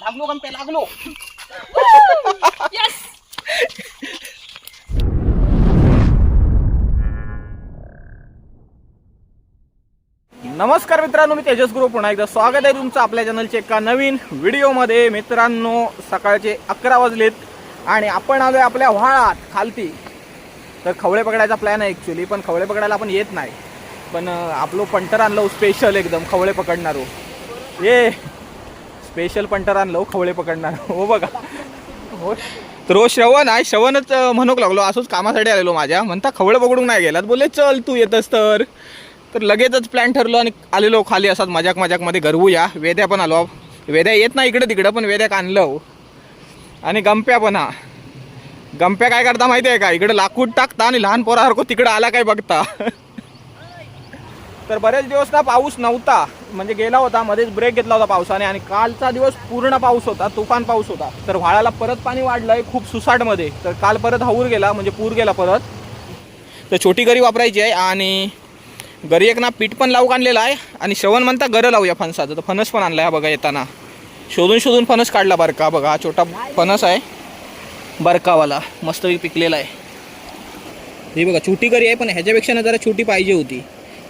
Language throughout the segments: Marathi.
लागलो गंप्या लागलो. नमस्कार मित्रांनो मी तेजस गुरु. पुन्हा एकदा स्वागत आहे तुमचं आपल्या चॅनलच्या एका नवीन व्हिडिओमध्ये मित्रांनो सकाळचे अकरा वाजलेत आणि आपण आलोय आपल्या व्हाळात खालती. तर खवळे पकडायचा प्लॅन आहे ॲक्च्युली पण खवळे पकडायला आपण येत नाही. पण आपलं पंटर आणलं स्पेशल एकदम खवळे पकडणारो. ये. स्पेशल पंटर आणलं खवळे पकडणार. हो बघा. हो. तर हो श्रवण आहे श्रवणच म्हणूक लागलो. असंच कामासाठी आलेलो माझ्या. म्हणता खवळे पकडून नाही गेलात. बोलले चल तू येतस तर. तर लगेचच प्लॅन ठरलो आणि आलेलो खाली असाच मजाक मजाकमध्ये गरवूया वेद्या पण आलो. वेद्या येत नाही इकडे तिकडं पण वेद्याक आणलं आणि गंप्या पण हा. गंप्या काय करता माहिती आहे का? इकडे लाकूड टाकता आणि लहान पोरासारखं तिकडं आला काय बघता? तर बरेच दिवस ना पाऊस नव्हता. म्हणजे गेला होता मध्येच ब्रेक घेतला होता पावसाने आणि कालचा दिवस पूर्ण पाऊस होता तुफान पाऊस होता. तर व्हाळाला परत पाणी वाढलंय खूप सुसाटमध्ये. तर काल परत हाऊर गेला म्हणजे पूर गेला परत. तर छोटी गरी वापरायची आहे आणि गरी एक ना पीठ पण लावूक आणलेला आहे आणि श्रवण म्हणता गरं लावूया फणसाचं. तर फणस पण आणलाय आहे बघा येताना. शोधून शोधून फणस काढला बरका. बघा हा छोटा फणस आहे बरकावाला. मस्त पिकलेला आहे. हे बघा छोटी गरी आहे पण ह्याच्यापेक्षा ना जरा छोटी पाहिजे होती.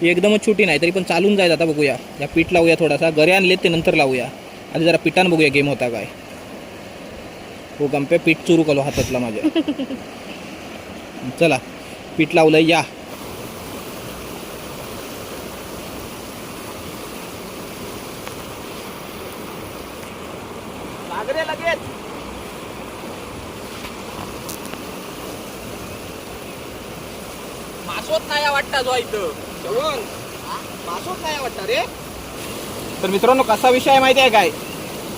एकदमच छोटी नाही तरी पण चालून जायचं आता बघूया. या पीठ लावूया थोडासा. गरे आणलेत ते नंतर लावूया. आधी जरा पिठान बघूया गेम होता काय. हो गंप्या पीठ चुरू कलो हातातला माझ्या. चला पीठ लावलं या. मासवत नाही जो इथं. जेवण. मासवत नाही वाटतं रे. तर मित्रांनो कसा विषय आहे माहिती आहे काय?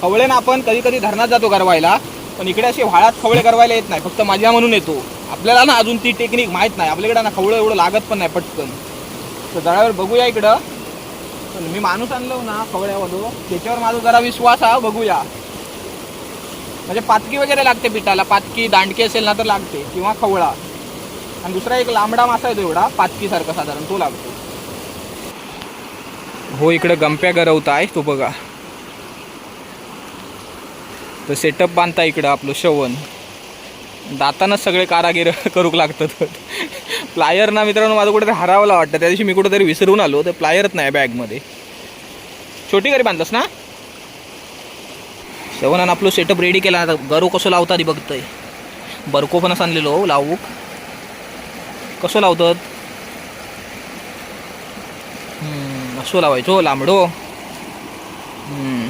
खवळे ना आपण कधी कधी धरणात जातो गरवायला. पण इकडे असे व्हाळात खवळे गरवायला येत नाही. फक्त माझ्या म्हणून येतो. आपल्याला ना अजून ती टेक्निक माहीत नाही. आपल्याकडे ना खवळं एवढं लागत पण नाही पटकन. तर जळावर बघूया इकडं. पण मी माणूस आणलो ना खवळ्यामधून त्याच्यावर माझा जरा विश्वास हा बघूया. म्हणजे पातकी वगैरे लागते पिठाला. पातकी दांडकी असेल ना तर लागते. किंवा खवळा. आणि दुसरा एक लांबडा मासा आहे तो एवढा पाचकीसारखा साधारण तो लागतो. हो इकडे गंप्या गरवता आहे तो बघा. तर सेटअप बांधता इकडं आपलं शवन. दातानच सगळे कारागीर करूक लागतात. प्लायर ना मित्रांनो माझं कुठेतरी हरावला वाटतं. त्या दिवशी मी कुठेतरी विसरून आलो तर प्लायरच नाही बॅगमध्ये. छोटी घरी बांधतस ना? शेवणानं आपलं सेटअप रेडी केला. आता गरो कसं लावता ती बघतंय. बरको पण असं आणलेलो हो, लावूक. कसं लावतात? हम्म, असं लावायचो लांबडो. हम्म.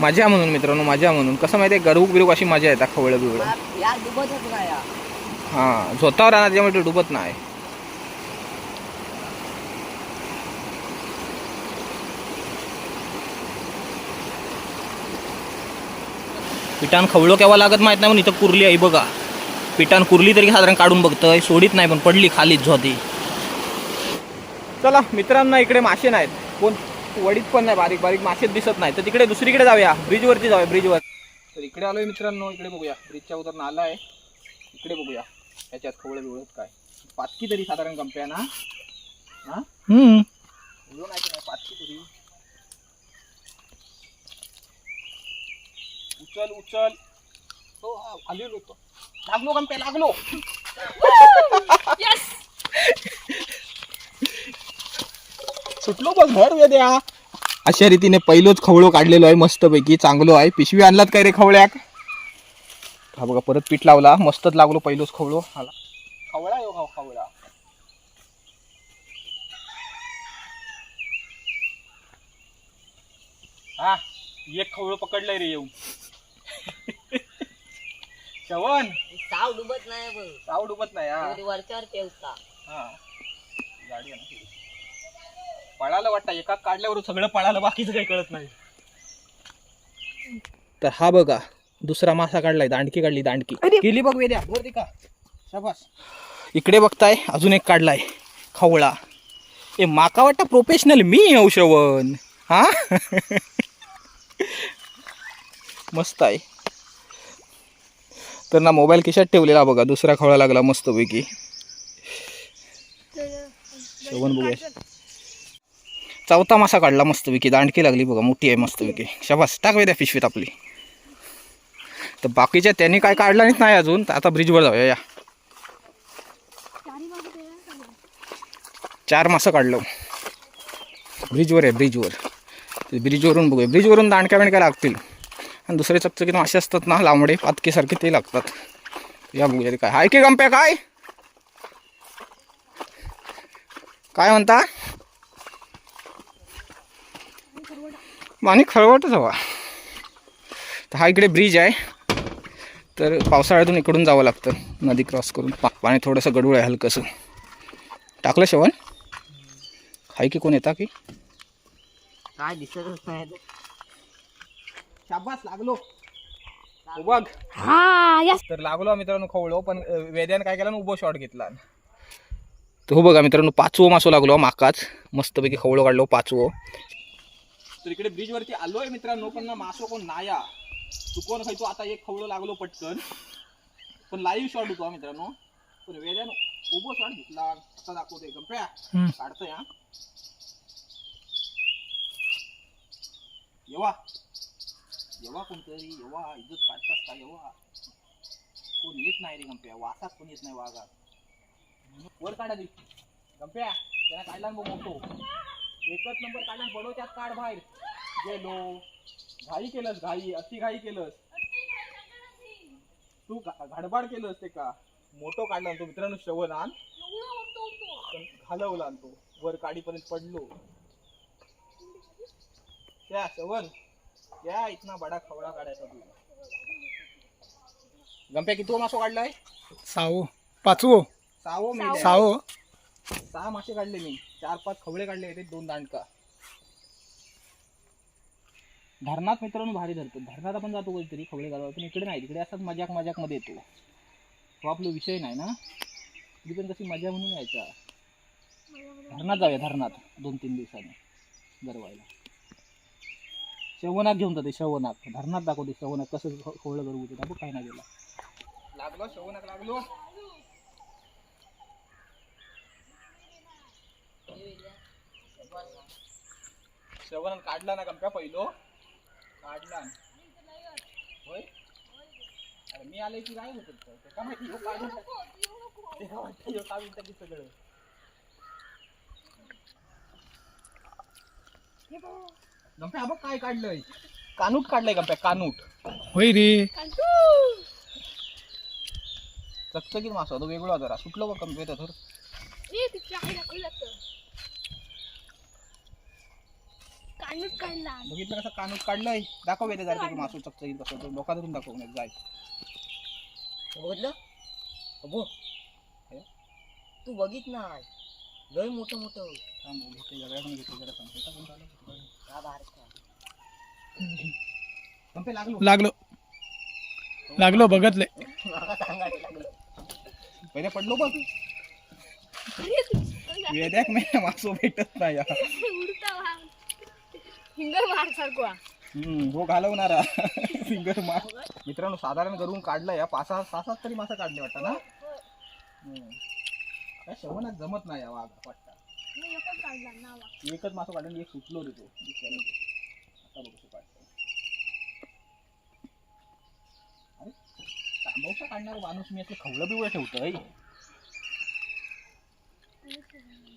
मजा म्हणून मित्रांनो मजा म्हणून. कसं माहिती आहे गरुक बिरुक अशी मजा येतात खवळं बिवळं. हां स्वतःवर राहणार त्यामुळे ते डुबत नाही. पिठान खवळो केव्हा लागत माहीत नाही पण इथं कुरली आहे बघा. पिठान कुरली तरी साधारण काढून बघतोय. सोडीत नाही पण पडली खालीच झोती. चला मित्रांना इकडे मासे नाहीत. कोण वडीत पण नाही बारीक बारीक मासे दिसत नाही तर तिकडे दुसरीकडे जाऊया. ब्रिजवरती जाऊया ब्रिजवर तर इकडे आलोय मित्रांनो इकडे बघूया. ब्रिजच्या उतर नाला आहे इकडे बघूया. याच्यात खवळे बिवळत काय? पाचकी तरी साधारण कंप्या ना? नाही पाचकी तरी? उचल उचल. हो हा आलेलो होतो लागलो कंप्या लागलो. सुटलो बघ घर वेद्या. अशा रीतीने पहिलोच खवळो काढलेलो आहे मस्तपैकी. चांगलो आहे. पिशवी आणलात काय रे खवळ्याक? हा बघा परत पीठ लावला. मस्तच लागलो पहिलोच खवळो. आला. खवळा येऊ हा खवळा. हा एक खवळो पकडलंय रे येऊ श्रवण? साव डुबत नाही बघ. साव डुबत नाही हा. एवढी वरच्यावर पेवता हा. गाडी आहे ना ती. पळालं वाटतं एका काढल्यावर सगळं पळालं बाकीचं काही कळत नाही. तर हा बघा दुसरा मासा काढलाय दांडकी काढली दांडकी. गेली बघ वेद्या वर का शाबास. इकडे बघताय अजून एक काढलाय खवळा. ए माका वाटतं प्रोफेशनल मी श्रवण. हा? मस्त आहे. तर ना मोबाईल खिशात ठेवलेला बघा दुसरा खवळा लागला मस्तपैकी. शोभन बघूया. चौथा मासा काढला मस्तपैकी दांडकी लागली बघा मोठी आहे मस्तपैकी. शाबास टाकवे द्या पिशवीत आपली. तर बाकीच्या त्यांनी काय काढला नाही अजून तर आता ब्रिजवर जाऊया या. चार मासं काढलं. ब्रिजवर आहे ब्रिजवर ब्रिजवरून बघूया. ब्रिजवरून दांडक्या बिणक्या लागतील. आणि दुसरे चकचकीत मासे असतात ना लांबडे पातकेसारखे ते लागतात. या बघूया ते काय? हाय की गंप्या काय? काय म्हणता? पाणी खळवटच हवा तर हा इकडे ब्रिज आहे. तर पावसाळ्यातून इकडून जावं लागतं. नदी क्रॉस करून. पा पाणी थोडंसं गडूळ आहे हलकंसं. टाकलं शेवण? हाय की कोण येता की? काय दिसतच नाही. शाबास लागलो. बघ. हा यस तर लागलो मित्रांनो खवळलो पण अं, वेद्यानं काय केलं ना उभं शॉट घेतला. तर हो बघा मित्रांनो पाचवं मासो लागलो माकाच. मस्तपैकी खवळो काढलो पाचवं. तर इकडे ब्रिजवरती आलोय मित्रांनो पण ना मासो कोण नाया. चुकून खायचो आता एक खवळो लागलो पटकन. पण लाईव्ह शॉट होतो हा मित्रांनो. पण वेद्यानं उभं शॉट घेतला. आता दाखवतोय गंप्या काढतोय हा. येवा येवा कोणतरी येवा इज्जत काढतास का येवा. कोण येत नाही रे गंप्या वासात कोण येत नाही वाघात. वर काढा ती गंप्या त्याला काढला ना बघ मोठो एकच नंबर काढला बडो त्यात काढ बाहेर. गेलो. घाई केलंस घाई अति घाई केलंस. तू घडबाड केलंस ते का? मोठो काढला तो मित्रांनो श्रवण आण. पण घालवला तो. वर काडीपर्यंत पडलो. त्या श्रवण या इतना बडा खवडा काढायचा तू गंप्या किती मासो काढलाय? सावो. पाचवो सहावं मेले सावो. सहा मासे काढले मी. चार पाच खवळे काढले होते दोन दांडका. धरणात मित्रांनो भारी धरतो. धरणात आपण जातो कधीतरी खवळे घालवा पण इकडे नाही तिकडे असतात मजाक मजाकमध्ये येतो. तो आपला विषय नाही ना? तरी पण कशी मजा म्हणून यायचा. धरणात जाऊया धरणात. दोन तीन दिवसांनी. गरवायला शवनाक घेऊन जाते शवनाक धरणात दाखवते शवनाक कसं हो, ख- करू होते ते. दाखव काय नाही गेला. लागलो शवनाक लागलो. श्रवण काढला ना गंप्या पहिलो. काढला. होय? अरे मी आले की नाही होत का माहिती ह्यो काढून का वाटतं ह्यो काढून टाकी सगळं. गंप्या बघ काय काढलंय. कानूट काढलंय गंप्या कानूट. होय रे. चकचकीत मासा तो वेगळा जरा. सुटलो बघ गंप्या तर. कानूट काढला. बघितलं कसं कानूट काढलंय? दाखव येते जरा त्याची मासू चकचकीत कसं तो डोका धरून दाखव नाही जाय. बघितलं? अबो. तू बघित नाही. लय मोठं मोठं. घेते जरा, सांगते. का कोण चालू? हा बाहेरचा गंप्या लागलो. लागलो बघतले. पहिले पडलो बघ. वेद्याक मी मासो भेटत नाही. फिंगर मार सारखो. हम्म, हो घालवणारा. फिंगर मार. मित्रांनो साधारण करून काढलं या. पाच सहा सहा सात तरी मासा काढले वाटतं ना? शवनात जमत नाही या वाघ वाटतं. मी एकच काढला नावा. एकच मासा काढला एक सुटलो रे तो. दुसऱ्याला तो. आता बघू तो काढतो अरे तांबवसा काढणार माणूस मी असं खवलं बिवळं ठेवतोय.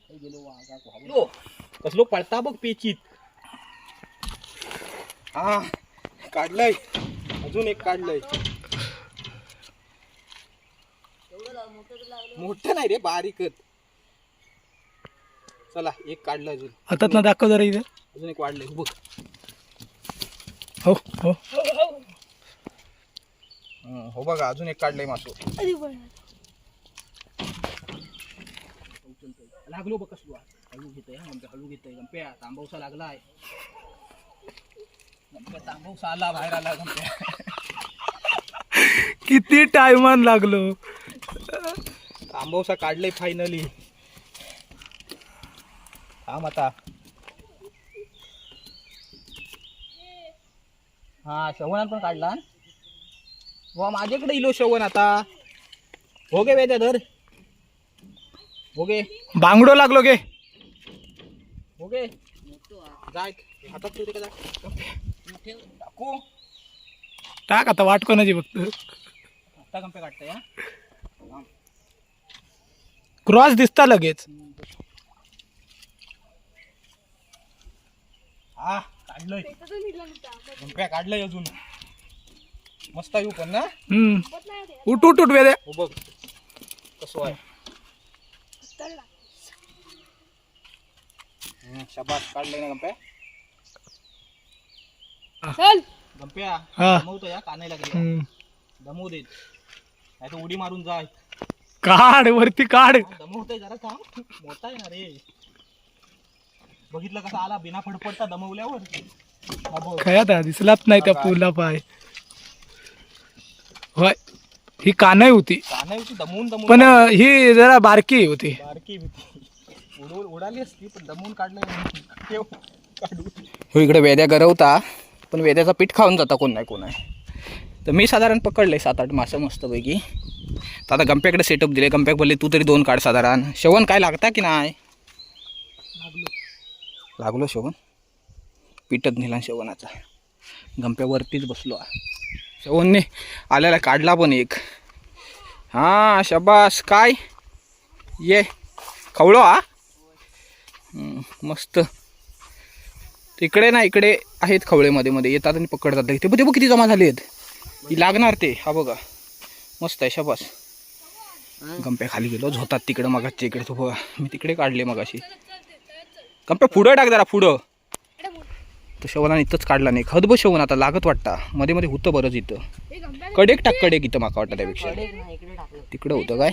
काही गेलो वाघा वागलो कसलो पळता बघ पेचीत. हा काढलंय. अजून एक काढलंय. मोठं नाही रे बारीकच. चला एक काढलं अजून. हातात ना दाखव जरा इथे. अजून एक वाढलंय बघ. हो हो. हं, हो बघा अजून एक काढलंय मासो. लागलो बघ कसलो हळू घेतोय हा गंप्या हळू घेतोय गंप्या तांबवसा लागलाय. गंप्या तांबवसा आला बाहेर आला गंप्या. किती टायमान लागलो. तांबवसा काढलंय फायनली थांब आता हा शवनात पण काढला. वा माझ्याकडे इलो शवन आता. हो गे वेद्या धर. हो गे बांगडो लागलो गे. हा. जाय हातात ठेवते का जा? तू ठेव टाकू. टाक आता वाट कोणाची बघतो आता कंपे काढताय हा. क्रॉस दिसता लगेच. हा काढलंय. कंप्या काढलंय अजून? मस्त येऊ पण ना? हम्म. उठ उठ उठ वेदे. हो बघ. कसं आहे. शाबास. काढलंय ना गंप्या? चल. गंप्या हा. दमवतो या कानायला गेला हम्म. दमवू देत. नाही तर उडी मारून जाय काढ वरती काढ. दमवतोय जरा थांब. मोठा आहे ना रे. बघितलं कसा आला बिना फडफडता दमवल्यावर? हा बघ. खयात हा, दिसलाच नाही त्या पुला पाय. होय ही कानाई होती. कानाई होती दमवून दमवून पण अं, ही जरा बारकी होती. बारकी भीती उडवून उडाली असती पण दमवून काढलं ठेव काढू. हो इकडे वेद्या गरवता पण वेद्याचं पीठ खाऊन जाता कोण नाही कोण आहे. तर मी साधारण पकडले सात आठ मासं मस्तपैकी. तर आता गंप्याकडे सेटअप दिले गंप्याक बोलले तू तरी दोन काढ साधारण. शेवण काय लागता की नाही? लागलो शेवण पिटत नेला शेवणाचा गंप्यावरतीच बसलो. आहे. शेवणने आल्याला काढला पण एक. हां शबास. काय? ये. खवळो हा. मस्त. तिकडे ना इकडे आहेत खवळे मध्ये मध्ये. येतात आणि पकडतात. इथे ते बघ किती जमा झाले आहेत लागणार ते. हा बघा. मस्त आहे शबास. गंप्या खाली गेलो. झोतात तिकडे मगाच्या इकडे. तो बघा. मी तिकडे काढले मगाशी. गंप्या पुढं टाक जरा पुढं. तर शवनाने इथंच काढला नाही. खत बस शवन आता लागत वाटता. मध्ये मध्ये होतं बरंच इथं. कडेक टाक कडेक इथं माका वाटतं त्यापेक्षा. तिकडं होतं काय?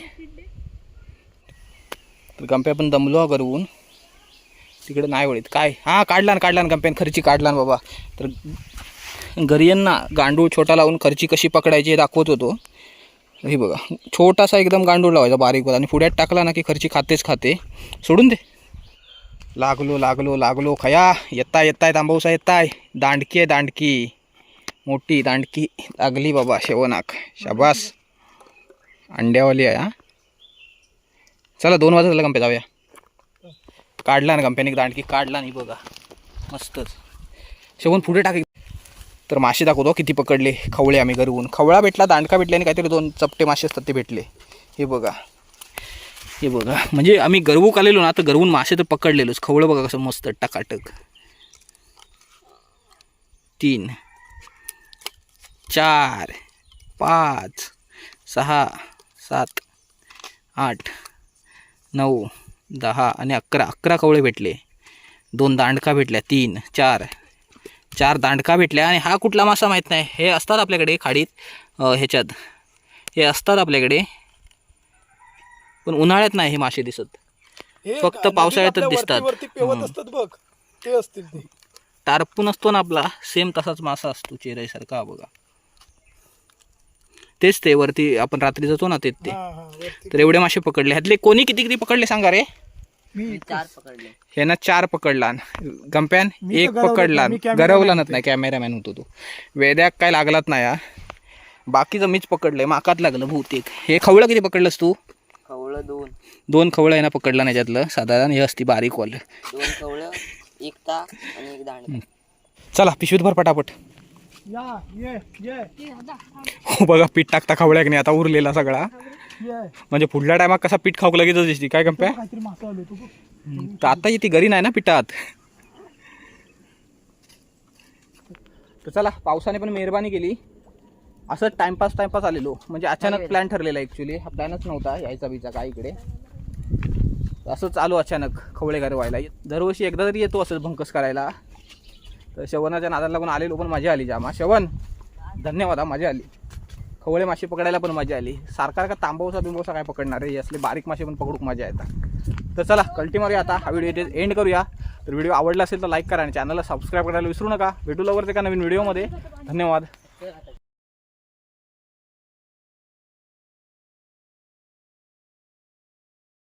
तर गंप्या पण दमलो करून तिकडं नाही वळीत. काय? हां काढला ना काढला ना गंप्यान खर्ची काढला ना बाबा. तर गरियांना गांडूळ छोटा लावून खर्ची कशी पकडायची हे दाखवत होतो. हे बघा छोटासा एकदम गांडूळ लावायचा बारीक आणि पुढ्यात टाकला ना की खर्ची खातेच खाते. सोडून दे. लागलो लागलो लागलो. खया येताय येताय तांबवसा येताय. दांडकी आहे दांडकी. मोठी दांडकी. लागली बाबा शेवनाक. शाबास. अंड्यावाली आहे हा. चला दोन वाजता झालं गंप्या जाऊया. काढला ना गंप्याने दांडकी काढला नाही बघा. मस्तच. शेवण पुढे टाक. तर मासे दाखवतो हो, किती पकडले. खवळे आम्ही गरवून खवळा भेटला दांडका भेटले आणि काहीतरी दोन चपटे मासे असतात ते भेटले. हे बघा. हे बघा. म्हणजे आम्ही गरवूक आलेलो ना तर गरवून मासे तर पकडलेलोच. खवळं बघा कसं मस्त टकाटक. तीन चार पाच सहा सात आठ नऊ दहा आणि अकरा. अकरा कवळे भेटले. दोन दांडका भेटल्या. तीन चार. चार दांडका भेटल्या आणि हा कुठला मासा माहीत नाही. हे असतात आपल्याकडे खाडीत ह्याच्यात. हे असतात आपल्याकडे पण उन्हाळ्यात नाही हे मासे दिसत. फक्त पावसाळ्यातच दिसतात. असतात बघ. ते असतील ते. टारपून असतो ना आपला सेम तसाच मासा असतो चेहऱ्यासारखा हा बघा. तेच ते वरती आपण रात्री जातो ना तेच ते. तर एवढे मासे पकडले. ह्यातले कोणी किती किती पकडले सांगा रे? मी चार पकडले. ह्यानं चार पकडला गंप्यान मी तर एक गरवलं पकडला मी cameraman गरवला होते. नाही कॅमेरामॅन होतो तो. वेद्याक काय लागलात नाही हा? बाकीचं मीच पकडलंय माकात लागलं बहुतेक. हे खवळं किती पकडलंस तू? कवळं दोन. दोन खवळं आहे ना पकडला नाही त्यातलं. साधारण हे असती बारीक वाल. दोन एक ता आणि एक दांड. चला पिशवीत भर पटापट. या हो बघा पीठ टाकता खवळ्याक नाही. आता उरलेला सगळा. ये. म्हणजे पुढल्या टायमात कसा पीठ खाऊक लगेच दिसती. काय कंप्या काहीतरी मासा आलो तू हम्म, तर आता ती घरी नाही ना पिठात. तर चला पावसाने पण मेहरबानी केली. असं टाइमपास टाइमपास आलेलो. म्हणजे अचानक प्लॅन ठरलेला ॲक्च्युली हा प्लॅनच नव्हता यायचा बिचा काय इकडे. असंच आलो अचानक खवळे घर व्हायला. दरवर्षी एकदा तरी येतो असंच भंकस करायला. तर शवनाच्या नादाला लागून आलेलो पण मजा आली जामा. शवन धन्यवाद हा मजा आली. खवळे मासे पकडायला पण मजा आली. सारखा का तांबवसा बिंबवसा काय पकडणार आहे असले बारीक मासे पण पकडूक मजा येतात. तर चला कल्टी मारूया आता. हा व्हिडिओ एंड करूया. तर व्हिडिओ आवडला असेल तर लाईक करा आणि चॅनलला सबस्क्राईब करायला विसरू नका. भेटू लवकरच एका नवीन व्हिडिओमध्ये धन्यवाद.